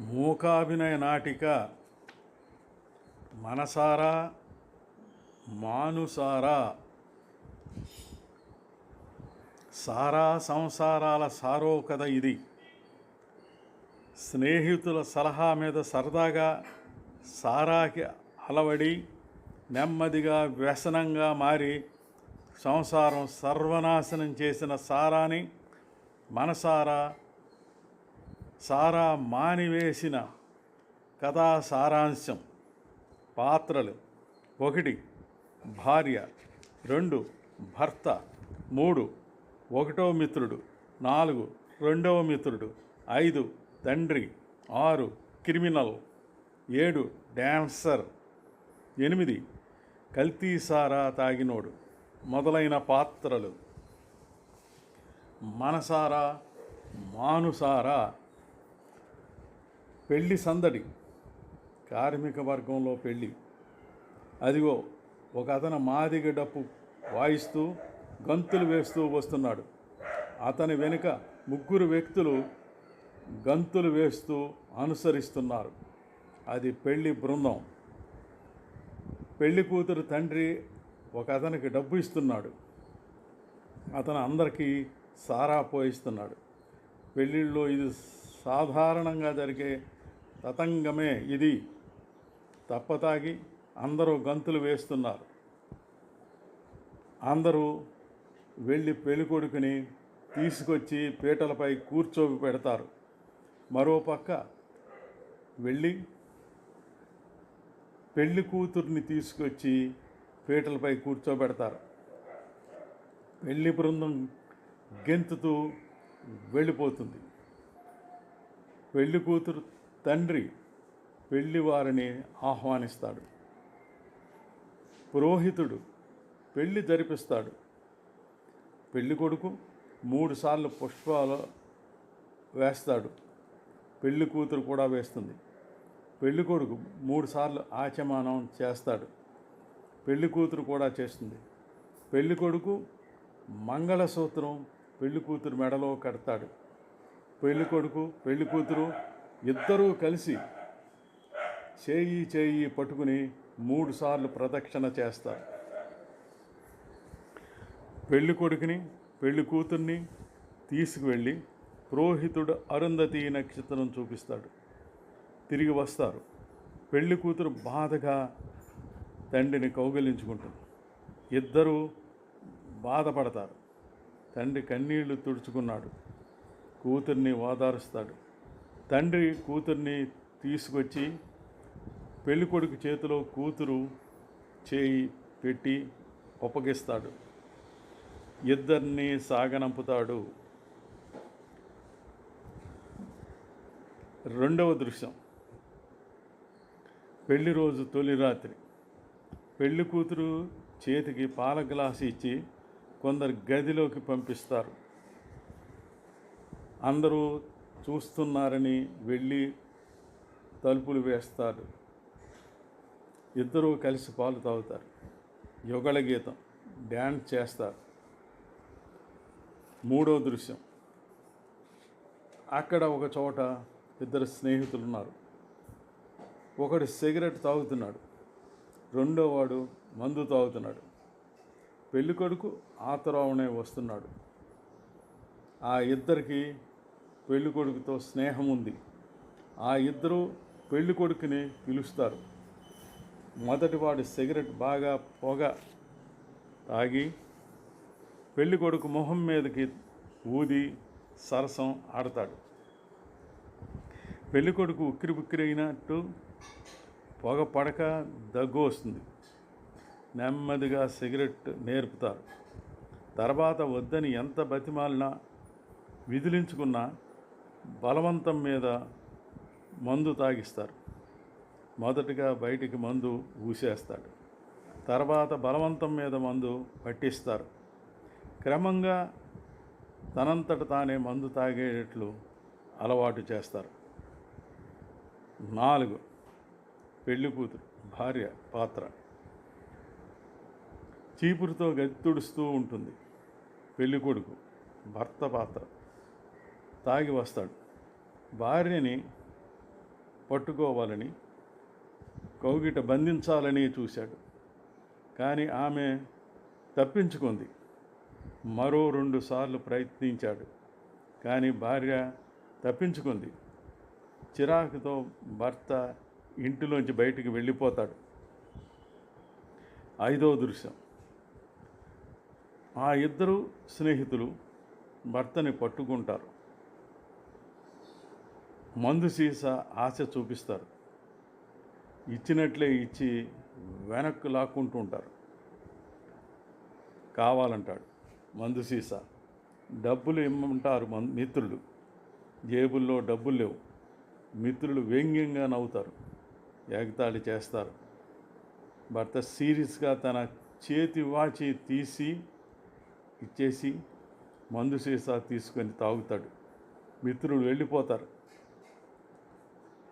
మూకాభినయ నాటిక మనసారా మానుసారా సారా సంసారాల సారో కథ ఇది. స్నేహితుల సలహా మీద సరదాగా సారాకి అలవడి నెమ్మదిగా వ్యసనంగా మారి సంసారం సర్వనాశనం చేసిన సారాని మనసారా సారా మానివేసిన కథా సారాంశం. పాత్రలు ఒకటి భార్య రెండు భర్త మూడు ఒకటో మిత్రుడు నాలుగు రెండవ మిత్రుడు ఐదు తండ్రి ఆరు క్రిమినల్ ఏడు డ్యాన్సర్ ఎనిమిది కల్తీ సారా తాగినోడు మొదలైన పాత్రలు. మనసారా మానుసారా పెళ్ళి సందడి. కార్మిక వర్గంలో పెళ్ళి అదిగో ఒక అతను మాదిగ డప్పు వాయిస్తూ గంతులు వేస్తూ వస్తున్నాడు. అతని వెనుక ముగ్గురు వ్యక్తులు గంతులు వేస్తూ అనుసరిస్తున్నారు. అది పెళ్ళి బృందం. పెళ్ళి కూతురు తండ్రి ఒక అతనికి డబ్బు ఇస్తున్నాడు. అతను అందరికీ సారా పోయిస్తున్నాడు. పెళ్ళిళ్ళు ఇది సాధారణంగా జరిగే తతంగమే ఇది. తప్పతాగి అందరూ గంతులు వేస్తున్నారు. అందరూ వెళ్ళి పెళ్ళికొడుకుని తీసుకొచ్చి పీటలపై కూర్చోబి పెడతారు. మరోపక్క వెళ్ళి పెళ్ళి కూతుర్ని తీసుకొచ్చి పీటలపై కూర్చోబెడతారు. పెళ్ళి బృందం గెంతుతూ వెళ్ళిపోతుంది. పెళ్ళి కూతురు తండ్రి పెళ్ళి వారిని ఆహ్వానిస్తాడు. పురోహితుడు పెళ్ళి జరిపిస్తాడు. పెళ్ళి కొడుకు మూడుసార్లు పుష్పాలు వేస్తాడు. పెళ్ళి కూతురు కూడా వేస్తుంది. పెళ్ళి కొడుకు మూడుసార్లు ఆచమానం చేస్తాడు. పెళ్ళి కూతురు కూడా చేస్తుంది. పెళ్ళి కొడుకు మంగళసూత్రం పెళ్ళి కూతురు మెడలో కడతాడు. పెళ్ళి కొడుకు పెళ్ళి కూతురు ఇద్దరూ కలిసి చేయి చేయి పట్టుకుని మూడుసార్లు ప్రదక్షిణ చేస్తారు. పెళ్ళి కొడుకుని పెళ్ళి కూతుర్ని తీసుకువెళ్ళి పురోహితుడు అరుంధతి నక్షత్రం చూపిస్తాడు. తిరిగి వస్తారు. పెళ్ళి కూతురు బాధగా తండ్రిని కౌగిలించుకుంటుంది. ఇద్దరూ బాధపడతారు. తండ్రి కన్నీళ్ళు తుడుచుకున్నాడు. కూతుర్ని ఓదారుస్తాడు. తండ్రి కూతుర్ని తీసుకొచ్చి పెళ్ళికొడుకు చేతిలో కూతురు చేయి పెట్టి ఒప్పగిస్తాడు ఇద్దరిని సాగనంపుతాడు. రెండవ దృశ్యం. పెళ్ళి రోజు తొలి రాత్రి. పెళ్ళి కూతురు చేతికి పాల గ్లాసు ఇచ్చి కొందరు గదిలోకి పంపిస్తారు. అందరూ చూస్తున్నారని వెళ్ళి తలుపులు వేస్తారు. ఇద్దరూ కలిసి పాలు తాగుతారు. యుగళ గీతం డ్యాన్స్ చేస్తారు. మూడో దృశ్యం. అక్కడ ఒక చోట ఇద్దరు స్నేహితులు ఉన్నారు ఒకడు సిగరెట్ తాగుతున్నాడు. రెండో వాడు మందు తాగుతున్నాడు. పెళ్ళికొడుకు ఆతరావునే వస్తున్నాడు. ఆ ఇద్దరికి పెళ్ళికొడుకుతో స్నేహం ఉంది. ఆ ఇద్దరు పెళ్ళికొడుకుని పిలుస్తారు. మొదటివాడు సిగరెట్ బాగా పొగ తాగి పెళ్ళికొడుకు మొహం మీదకి ఊది సరసం ఆడతాడు. పెళ్ళికొడుకు ఉక్కిరి ఉక్కిరి అయినట్టు పొగ పడక దగ్గు వస్తుంది. నెమ్మదిగా సిగరెట్ నేర్పుతారు. తర్వాత వద్దని ఎంత బతిమాలినా విదిలించుకున్నా బలవంతం మీద మందు తాగిస్తారు. మొదటగా బయటికి మందు ఊసేస్తాడు తర్వాత బలవంతం మీద మందు పట్టిస్తారు. క్రమంగా తనంతట తానే మందు తాగేటట్లు అలవాటు చేస్తారు. నాలుగు పెళ్ళి కూతురు భార్య పాత్ర. చీపురుతో గది తుడుస్తూ ఉంటుంది. పెళ్ళికొడుకు భర్త పాత్ర. తాగి వస్తాడు. భార్యని పట్టుకోవాలని కౌగిట బంధించాలని చూశాడు. కానీ ఆమె తప్పించుకుంది. మరో రెండు సార్లు ప్రయత్నించాడు. కానీ భార్య తప్పించుకుంది. చిరాకుతో భర్త ఇంటిలోంచి బయటికి వెళ్ళిపోతాడు. ఐదో దృశ్యం. ఆ ఇద్దరు స్నేహితులు భర్తని పట్టుకుంటారు. మందు సీసా ఆశ చూపిస్తారు. ఇచ్చినట్లే ఇచ్చి వెనక్కు లాక్కుంటూ ఉంటారు. కావాలంటాడు మందు సీసా. డబ్బులు ఇమ్మంటారు మ మిత్రులు. జేబుల్లో డబ్బులు లేవు. మిత్రులు వ్యంగ్యంగా నవ్వుతారు. ఎగతాళి చేస్తారు. భర్త సీరియస్గా తన చేతి వాచి తీసి ఇచ్చేసి మందు సీసా తీసుకొని తాగుతాడు. మిత్రులు వెళ్ళిపోతారు.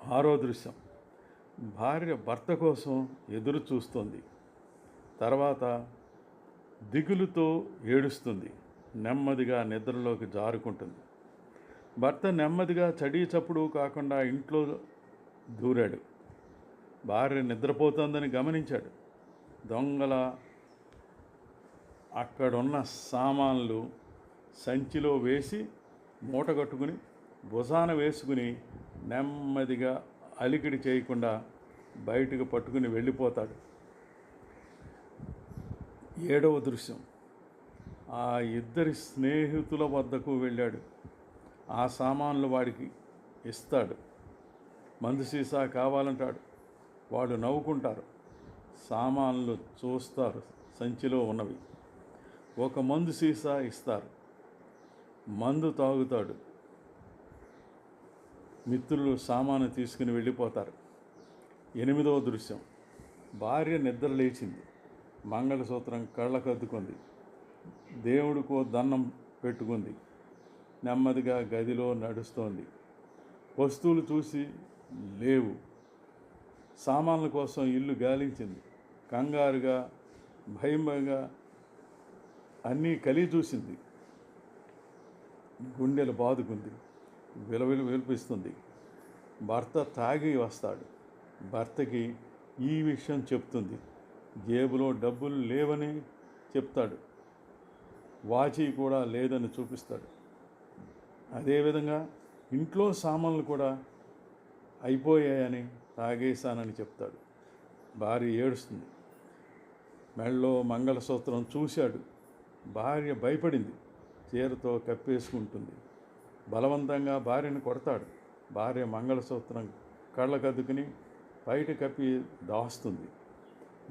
ఆరో దృశ్యం భార్య భర్త కోసం ఎదురు చూస్తుంది. తర్వాత దిగులుతో ఏడుస్తుంది. నెమ్మదిగా నిద్రలోకి జారుకుంటుంది. భర్త నెమ్మదిగా చడీ చప్పుడు కాకుండా ఇంట్లో దూరాడు. భార్య నిద్రపోతుందని గమనించాడు. దొంగల అక్కడున్న సామాన్లు సంచిలో వేసి మూట కట్టుకుని భుజాన వేసుకుని నెమ్మదిగా అలికిడి చేయకుండా బయటకు పట్టుకుని వెళ్ళిపోతాడు. ఏడవ దృశ్యం. ఆ ఇద్దరి స్నేహితుల వద్దకు వెళ్ళాడు. ఆ సామాన్లు వాడికి ఇస్తాడు. మందు సీసా కావాలంటాడు. వాళ్ళు నవ్వుకుంటారు. సామాన్లు చూస్తారు. సంచిలో ఉన్నవి. ఒక మందు సీసా ఇస్తారు. మందు తాగుతాడు. మిత్రులు సామాను తీసుకుని వెళ్ళిపోతారు. ఎనిమిదవ దృశ్యం. భార్య నిద్ర లేచింది. మంగళసూత్రం కళ్ళకద్దుకుంది. దేవుడికో దండం పెట్టుకుంది. నెమ్మదిగా గదిలో నడుస్తోంది. వస్తువులు చూసి లేవు. సామాన్ల కోసం ఇల్లు గాలించింది. కంగారుగా భయంగా అన్నీ కలిగి చూసింది. గుండెలు బాదుకుంది. విలవిలు విలిపిస్తుంది భర్త తాగి వస్తాడు. భర్తకి ఈ విషయం చెప్తుంది. జేబులో డబ్బులు లేవని చెప్తాడు. వాచి కూడా లేదని చూపిస్తాడు. అదేవిధంగా ఇంట్లో సామాన్లు కూడా అయిపోయాయని తాగేశానని చెప్తాడు. భార్య ఏడుస్తుంది. మెళ్ళో మంగళసూత్రం చూశాడు. భార్య భయపడింది. చీరతో కప్పేసుకుంటుంది. బలవంతంగా భార్యను కొడతాడు. భార్య మంగళసూత్రం కళ్ళకద్దుకుని బయట కప్పి దాస్తుంది.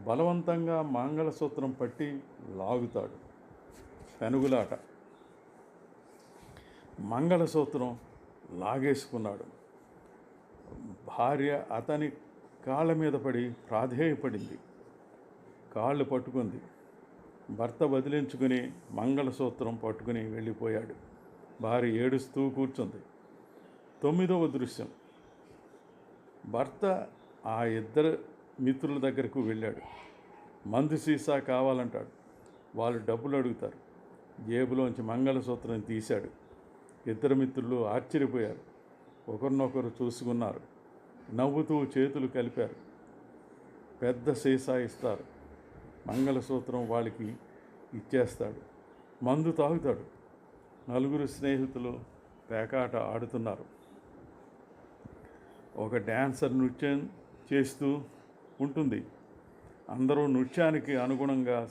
బలవంతంగా మంగళసూత్రం పట్టి లాగుతాడు. పెనుగులాట. మంగళసూత్రం లాగేసుకున్నాడు. భార్య అతని కాళ్ళ మీద పడి ప్రాధేయపడింది. కాళ్ళు పట్టుకుంది. భర్త వదిలించుకుని మంగళసూత్రం పట్టుకుని వెళ్ళిపోయాడు. భార్య ఏడుస్తూ కూర్చుంది. తొమ్మిదవ దృశ్యం. భర్త ఆ ఇద్దరు మిత్రుల దగ్గరకు వెళ్ళాడు. మందు సీసా కావాలంటాడు. వాళ్ళు డబ్బులు అడుగుతారు. జేబులోంచి మంగళసూత్రం తీశాడు. ఇద్దరు మిత్రులు ఆశ్చర్యపోయారు. ఒకరినొకరు చూసుకున్నారు. నవ్వుతూ చేతులు కలిపారు. పెద్ద సీసా ఇస్తారు. మంగళసూత్రం వాళ్ళకి ఇచ్చేస్తాడు. మందు తాగుతాడు. నలుగురు స్నేహితులు పేకాట ఆడుతున్నారు. ఒక డ్యాన్సర్ నృత్యం చేస్తూ ఉంటుంది. అందరూ నృత్యానికి అనుగుణంగా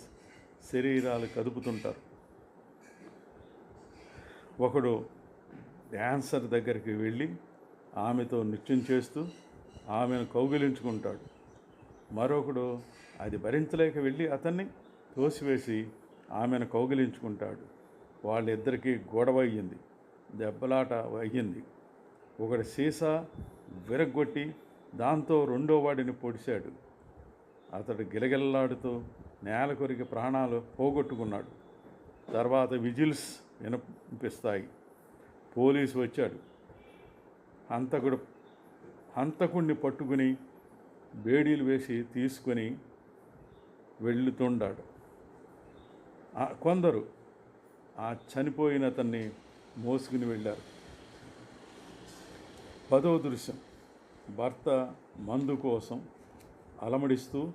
శరీరాలు కదుపుతుంటారు. ఒకడు డ్యాన్సర్ దగ్గరికి వెళ్ళి ఆమెతో నృత్యం చేస్తూ ఆమెను కౌగిలించుకుంటాడు. మరొకడు అది భరించలేక వెళ్ళి అతన్ని తోసివేసి ఆమెను కౌగిలించుకుంటాడు. వాళ్ళిద్దరికీ గొడవ అయ్యింది దెబ్బలాట అయ్యింది. ఒకటి సీసా విరగ్గొట్టి దాంతో రెండో వాడిని పొడిశాడు. అతడు గిలగిల్లాడుతూ నేల కొరికి ప్రాణాలు పోగొట్టుకున్నాడు. తర్వాత విజిల్స్ వినిపిస్తాయి. పోలీసు వచ్చాడు. హంతకుడు హంతకుడిని పట్టుకుని బేడీలు వేసి తీసుకొని వెళ్తుండాడు కొందరు ఆ చనిపోయిన అతన్ని మోసుకుని వెళ్ళారు. పదవ దృశ్యం. భర్త మందు కోసం అలమడిస్తూ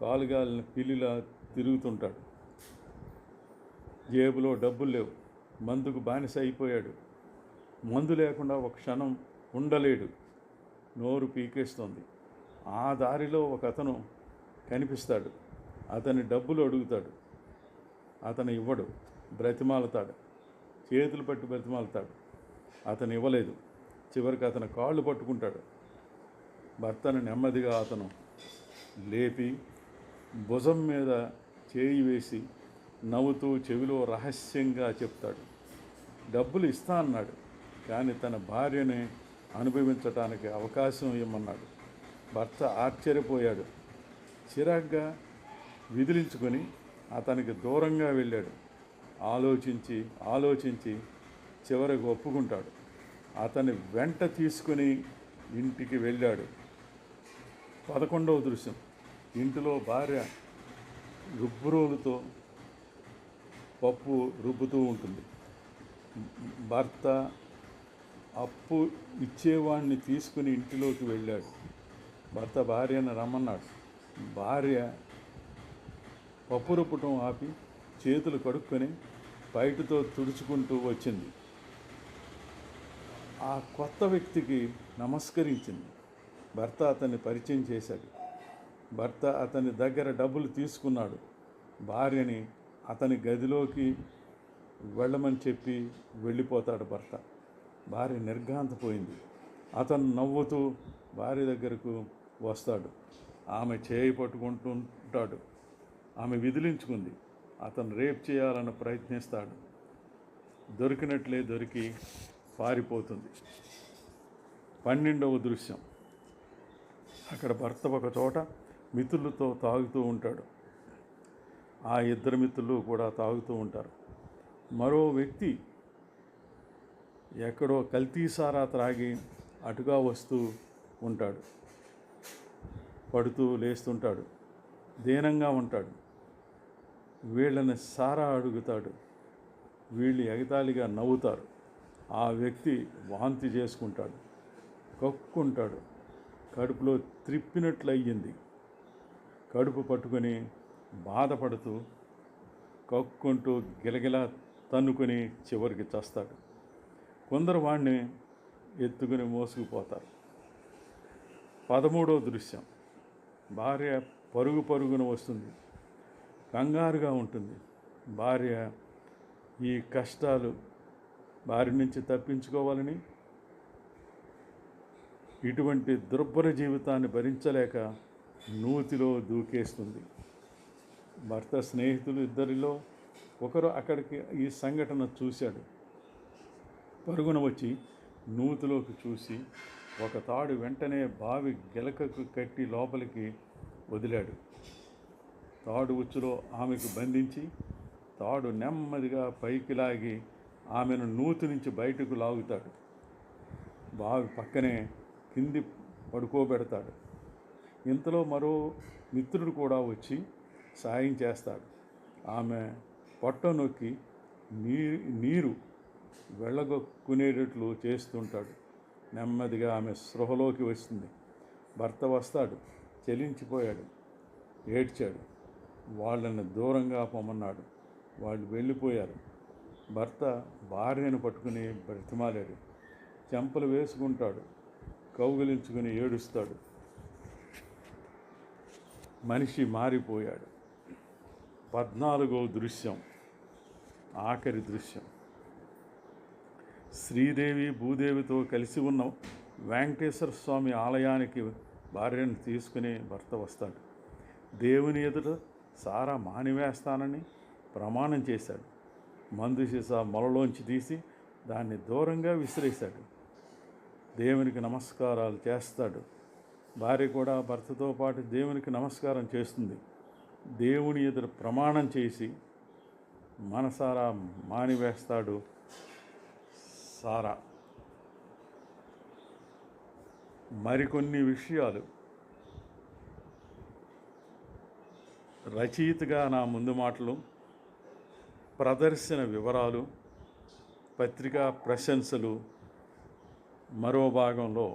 కాలుగాలిన పిల్లిలా తిరుగుతుంటాడు. జేబులో డబ్బులు లేవు. మందుకు బానిస అయిపోయాడు. మందు లేకుండా ఒక క్షణం ఉండలేడు. నోరు పీకేస్తుంది. ఆ దారిలో ఒక అతను కనిపిస్తాడు. అతని డబ్బులు అడుగుతాడు. అతను ఇవ్వడు. బ్రతిమాలతాడు చేతులు పట్టి బ్రతిమాలతాడు అతను ఇవ్వలేదు. చివరికి అతను కాళ్ళు పట్టుకుంటాడు. భర్తను నెమ్మదిగా అతను లేపి భుజం మీద చేయి వేసి నవ్వుతూ చెవిలో రహస్యంగా చెప్తాడు. డబ్బులు ఇస్తా అన్నాడు. కానీ తన భార్యని అనుభవించటానికి అవకాశం ఇవ్వమన్నాడు. భర్త ఆశ్చర్యపోయాడు. చిరాగ్గా విదిలించుకొని అతనికి దూరంగా వెళ్ళాడు. ఆలోచించి ఆలోచించి చివరికి ఒప్పుకుంటాడు. అతని వెంట తీసుకుని ఇంటికి వెళ్ళాడు. పదకొండవ దృశ్యం. ఇంటిలో భార్య రుబ్బురోలుతో పప్పు రుబ్బుతూ ఉంటుంది. భర్త అప్పు ఇచ్చేవాడిని తీసుకుని ఇంటిలోకి వెళ్ళాడు. భర్త భార్యను రమ్మన్నాడు. భార్య పప్పు రుబ్బటం ఆపి చేతులు కడుక్కొని బయటతో తుడుచుకుంటూ వచ్చింది. ఆ కొత్త వ్యక్తికి నమస్కరించింది. భర్త అతన్ని పరిచయం చేశాడు. భర్త అతని దగ్గర డబ్బులు తీసుకున్నాడు. భార్యని అతని గదిలోకి వెళ్ళమని చెప్పి వెళ్ళిపోతాడు భర్త. భార్య నిర్ఘాంతపోయింది. అతను నవ్వుతూ భార్య దగ్గరకు వస్తాడు. ఆమె చేయి పట్టుకుంటుంటాడు. ఆమె విదిలించుకుంది. అతను రేప్ చేయాలని ప్రయత్నిస్తాడు. దొరికినట్లే దొరికి పారిపోతుంది. పన్నెండవ దృశ్యం. అక్కడ భర్త ఒక చోట మిత్రులతో తాగుతూ ఉంటాడు. ఆ ఇద్దరు మిత్రులు కూడా తాగుతూ ఉంటారు. మరో వ్యక్తి ఎక్కడో కల్తీసారా త్రాగి అటుగా వస్తూ ఉంటాడు. పడుతూ లేస్తుంటాడు. దీనంగా ఉంటాడు. వీళ్ళని సారా అడుగుతాడు. వీళ్ళు ఎగతాళిగా నవ్వుతారు. ఆ వ్యక్తి వాంతి చేసుకుంటాడు. కక్కుంటాడు కడుపులో త్రిప్పినట్లు అయ్యింది కడుపు పట్టుకొని బాధపడుతూ కక్కుంటూ గిలగిలా తన్నుకొని చివరికి చస్తాడు. కొందరు వాణ్ణి ఎత్తుకుని మోసుకుపోతారు. పదమూడవ దృశ్యం. భార్య పరుగు పరుగున వస్తుంది. కంగారుగా ఉంటుంది. భార్య ఈ కష్టాలు భార్య నుంచి తప్పించుకోవాలని ఇటువంటి దుర్భర జీవితాన్ని భరించలేక నూతిలో దూకేస్తుంది. భర్త స్నేహితులు ఇద్దరిలో ఒకరు అక్కడికి ఈ సంఘటన చూశాడు. పరుగున వచ్చి నూతిలోకి చూసి ఒక తాడు వెంటనే బావి గెలకకు కట్టి లోపలికి వదిలాడు. తాడు ఉచ్చులో ఆమెకు బంధించి తాడు నెమ్మదిగా పైకి లాగి ఆమెను నూతి నుంచి బయటకు లాగుతాడు. బావి పక్కనే కింది పడుకోబెడతాడు. ఇంతలో మరో మిత్రుడు కూడా వచ్చి సాయం చేస్తాడు. ఆమె పొట్ట నొక్కి నీరు నీరు వెళ్ళగొక్కునేటట్లు చేస్తుంటాడు. నెమ్మదిగా ఆమె స్పృహలోకి వస్తుంది. భర్త వస్తాడు. చెలించిపోయాడు. ఏడ్చాడు. వాళ్ళని దూరంగా పొమ్మన్నాడు. వాళ్ళు వెళ్ళిపోయారు. భర్త భార్యను పట్టుకుని బ్రతిమాలాడు. చెంపలు వేసుకుంటాడు. కౌగిలించుకుని ఏడుస్తాడు. మనిషి మారిపోయాడు. పద్నాలుగో దృశ్యం. ఆఖరి దృశ్యం. శ్రీదేవి భూదేవితో కలిసి ఉన్న వెంకటేశ్వర స్వామి ఆలయానికి భార్యను తీసుకుని భర్త వస్తాడు. దేవుని ఎదుట సారా మానివేస్తానని ప్రమాణం చేశాడు. మందు సీసా మొలలోంచి తీసి దాన్ని దూరంగా విసిరేశాడు. దేవునికి నమస్కారాలు చేస్తాడు. భార్య కూడా భర్తతో పాటు దేవునికి నమస్కారం చేస్తుంది. దేవుని ఎదురు ప్రమాణం చేసి మనసారా మానివేస్తాడు సారా. మరికొన్ని విషయాలు రచయితగా నా ముందు మాటలు ప్రదర్శన వివరాలు పత్రికా ప్రశంసలు మరో భాగంలో